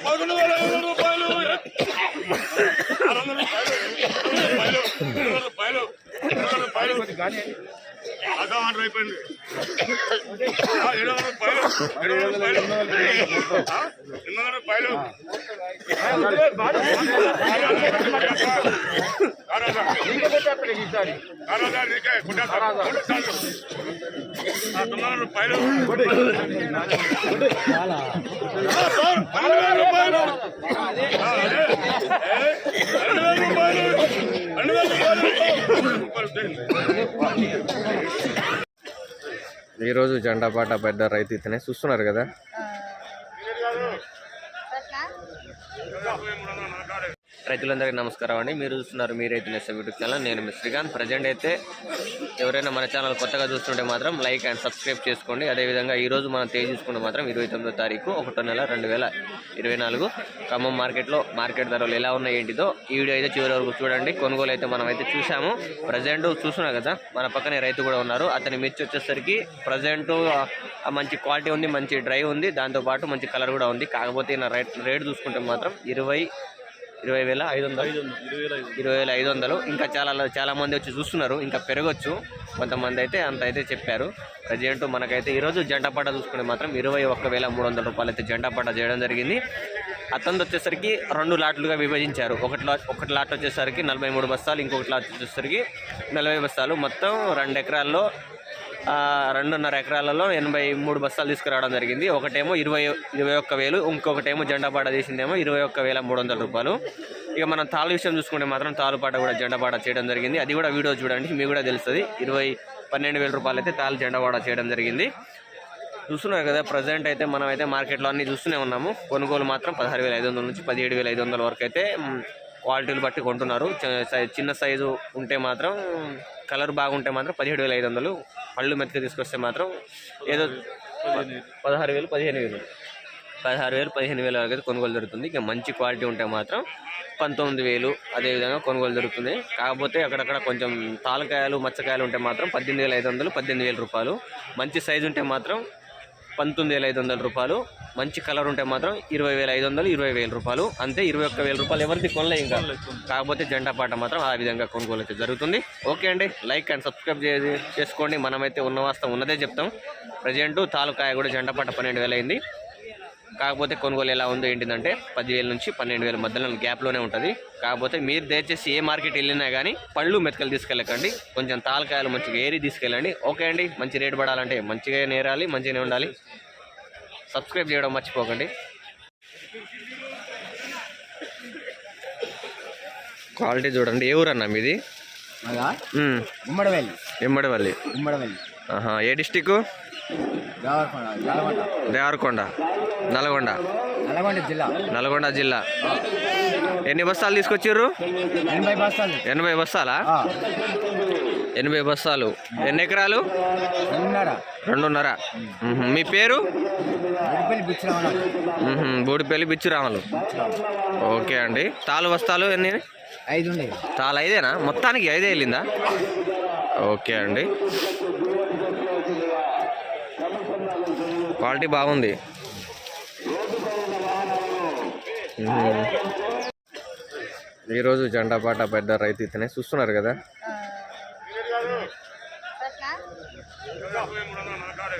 పదకొండు ఏడు వందల అయిపోయింది పైలు పైలు వందల రూపాయలు ఏడు నీకే పెద్ద రైతు ఇతనే చూస్తున్నారు కదా? రైతులందరికీ నమస్కారం అండి. మీరు చూస్తున్నారు మీ రైతు నెస్ యూట్యూబ్ ఛానల్. నేను మీ శ్రీకాంత్. ప్రజెంట్ అయితే ఎవరైనా మన ఛానల్ కొత్తగా చూస్తుంటే మాత్రం లైక్ అండ్ సబ్స్క్రైబ్ చేసుకోండి. అదేవిధంగా ఈరోజు మనం తేజ్ చూసుకుంటే మాత్రం ఇరవై తొమ్మిదో తారీఖు ఒకటో నెల రెండు వేల ఇరవై నాలుగు. ఖమ్మం మార్కెట్లో మార్కెట్ ధరలు ఎలా ఉన్నాయి ఏంటిదో ఈ వీడియో అయితే చివరి వరకు చూడండి. కొనుగోలు అయితే మనం అయితే చూసాము ప్రజెంట్ చూస్తున్నాం కదా మన పక్కనే రైతు కూడా ఉన్నారు. అతని మిర్చి వచ్చేసరికి ప్రజెంట్ మంచి క్వాలిటీ ఉంది మంచి డ్రై ఉంది. దాంతోపాటు మంచి కలర్ కూడా ఉంది. కాకపోతే నా రేట్ రేట్ చూసుకుంటే మాత్రం ఇరవై ఇరవై వేల ఐదు వందలు ఇరవై వేల ఐదు వందలు ఇంకా చాలా చాలా మంది వచ్చి చూస్తున్నారు. ఇంకా పెరగచ్చు. కొంతమంది అయితే అంత అయితే చెప్పారు. ప్రజెంట్ మనకైతే ఈరోజు జంట పట్ట చూసుకుంటే మాత్రం ఇరవై ఒక్క వేల మూడు వందల రూపాయలు అయితే జంట పట్ట చేయడం జరిగింది. అతను వచ్చేసరికి రెండు లాట్లుగా విభజించారు. ఒకటి లాట్ ఒకటి లాట్ వచ్చేసరికి నలభై మూడు బస్తాలు ఇంకొకటి లాట్ వచ్చేసరికి నలభై బస్తాలు. మొత్తం రెండు ఎకరాల్లో రెండున్నర ఎకరాలలో ఎనభై మూడు బస్తాలు తీసుకురావడం జరిగింది. ఒకటేమో ఇరవై ఇరవై ఒక్క వేలు ఇంకొకటేమో జెండాపాట చేసిందేమో ఇరవై ఒక్క వేల మూడు వందల రూపాయలు. ఇక మనం తాళు విషయం చూసుకుంటే మాత్రం తాలుపాట కూడా జెండాపాట చేయడం జరిగింది. అది కూడా వీడియో చూడండి మీకు కూడా తెలుస్తుంది. ఇరవై పన్నెండు వేల రూపాయలు అయితే తాళ్ళు జెండాపాట చేయడం జరిగింది. చూస్తున్నారు కదా ప్రజెంట్ అయితే మనం అయితే మార్కెట్లో అన్ని చూస్తూనే ఉన్నాము. కొనుగోలు మాత్రం పదహారు వేల ఐదు వందల నుంచి పదిహేడు వేల ఐదు వందల వరకు అయితే క్వాలిటీలు బట్టి కొంటున్నారు. చ- సై- చిన్న సైజు ఉంటే మాత్రం కలర్ బాగుంటే మాత్రం పదిహేడు వేల ఐదు వందలు పళ్ళు మెత్తగా తీసుకొస్తే మాత్రం ఏదో పదహారు వేలు పదిహేను వేలు. పదహారు వేలు పదిహేను వేల వరకు అయితే కొనుగోలు జరుగుతుంది. ఇక మంచి క్వాలిటీ ఉంటే మాత్రం పంతొమ్మిది వేలు అదేవిధంగా కొనుగోలు జరుగుతుంది. కాకపోతే అక్కడక్కడ కొంచెం తాలకాయలు మచ్చకాయలు ఉంటే మాత్రం పద్దెనిమిది వేల ఐదు వందలు పద్దెనిమిది వేల రూపాయలు. మంచి సైజు ఉంటే మాత్రం పంతొమ్మిది వేల ఐదు వందల రూపాయలు. మంచి కలర్ ఉంటే మాత్రం ఇరవై వేల ఐదు వందలు ఇరవై వేల రూపాయలు. అంతే ఇరవై ఒక్క వేల రూపాయలు ఎవరిది కొనలే ఇంకా. కాకపోతే జంట పాట మాత్రం ఆ విధంగా కొనుగోలు అయితే జరుగుతుంది. ఓకే అండి లైక్ అండ్ సబ్స్క్రైబ్ చేసుకోండి. మనమైతే ఉన్న వాస్తవం ఉన్నదే చెప్తాం. ప్రజెంట్ తాలూకాయ కూడా జంట పాట పన్నెండు వేలు అయింది కాకపోతే కొనుగోలు ఎలా ఉందో ఏంటిదంటే పదివేల నుంచి పన్నెండు వేల మధ్యలో గ్యాప్లోనే ఉంటుంది. కాకపోతే మీరు దయచేసి ఏ మార్కెట్ వెళ్ళినా కానీ పళ్ళు మెతకలు తీసుకెళ్ళకండి. కొంచెం తాలకాయలు మంచిగా ఏరి తీసుకెళ్ళండి. ఓకే అండి మంచి రేటు పడాలంటే మంచిగా నేరాలి మంచిగానే ఉండాలి. సబ్స్క్రైబ్ చేయడం మర్చిపోకండి. క్వాలిటీ చూడండి ఏ ఊరన్నా మీది? మ్మ్. ఉమ్మడవెల్లి. ఉమ్మడవెల్లి. ఆహా ఏ డిస్టిక్ దేవరకొండ నల్గొండ. నల్గొండ జిల్లా. నల్గొండ జిల్లా. ఎన్ని బస్తాలు తీసుకొచ్చిర్రు? ఎనభై బస్తాలు ఎనభై బస్తాలా ఎనభై బస్తాలు ఎన్ని ఎకరాలు? రెండున్నర. మీ పేరు. బూడిపల్లి బిచ్చురామలు. ఓకే అండి. తాలు బస్తాలు ఎన్ని? ఐదు తాలు ఐదేనా? మొత్తానికి ఐదే వెళ్ళిందా? ఓకే అండి. క్వాలిటీ బాగుంది. ఈరోజు జెండాపాట పెద్ద రైతు ఇతనే చూస్తున్నారు కదా?